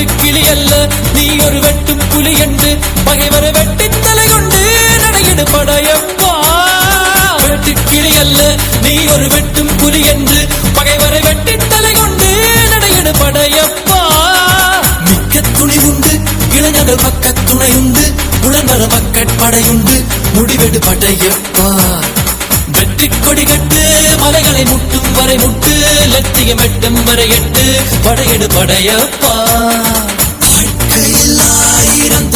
வெட்டு கிளி அல்ல. நீ ஒரு வெட்டும் புலி என்று பகைவர வெட்டி தலை கொண்டு நடையிடு படையப்பா. வெட்டு கிளி அல்ல. நீ ஒரு வெட்டும் புலி என்று பகைவர வெட்டி தலை கொண்டு நடையிடு படையப்பா. மிக்க துணி உண்டு இளைஞர்கள் பக்க துணை உண்டு உளநர மக்கட்படையுண்டு முடிவெடு படையப்பா. வெற்றி கொடி கட்டு மலைகளை முட்டும் வரை முட்டு லட்சியம் எட்டும் வரை எட்டு படையெடு படையப்பா. ஆயிரம்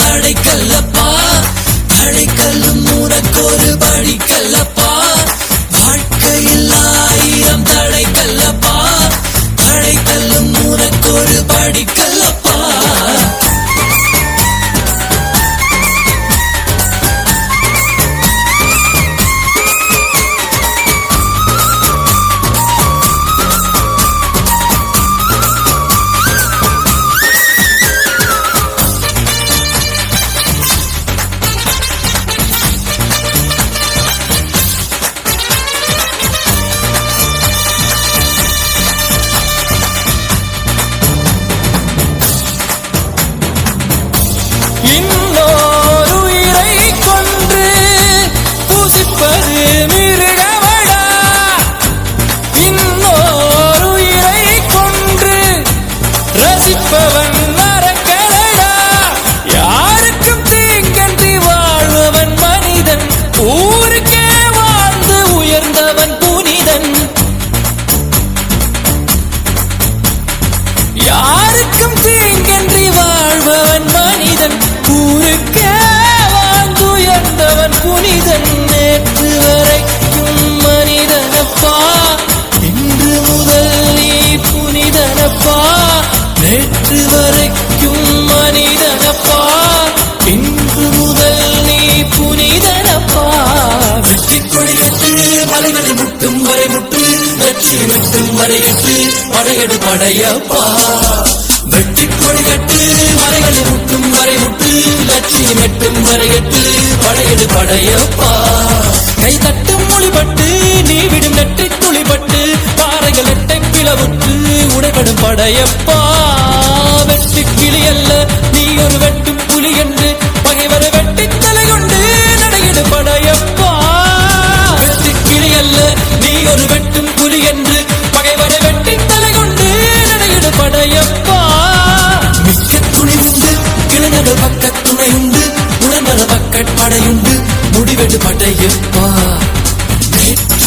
கட்டு முட்டும் வரை முட்டு வெற்றி வெட்டும் வரை எட்டு படையெடு படையப்பா. வெற்றி கொடி கட்டு மலைகளை முட்டும் வரை முட்டு லட்சியம் எட்டும் வரை எட்டு படையெடு படையப்பா. கை தட்டும் மொழிபட்டு நீ விடும் நெற்றி துளிபட்டு பாறைகள் எட்டை பிளவுற்று உடைபடும் படையப்பா. வெற்றி கிளி அல்ல நீ ஒரு வெற்றி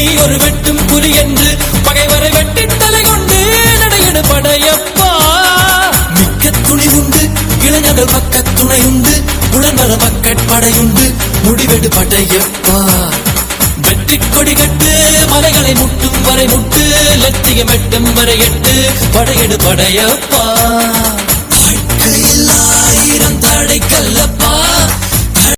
நீ ஒரு வெட்டும் புலி என்று பகைவரை வெட்டி தலை கொண்டு நடையிடு படையப்பா. மிக்க துணி உண்டு இளைஞர்கள் பக்க துணை உண்டு உடனர பக்கட்படையுண்டு முடிவெடு படையப்பா. வெற்றி கொடி கட்டு மலைகளை முட்டும் வரை முட்டு லட்சியம் எட்டும் வரை எட்டு படையெடு படையப்பா. வாழ்க்கையில் ஆயிரம் தடை கல்லப்பா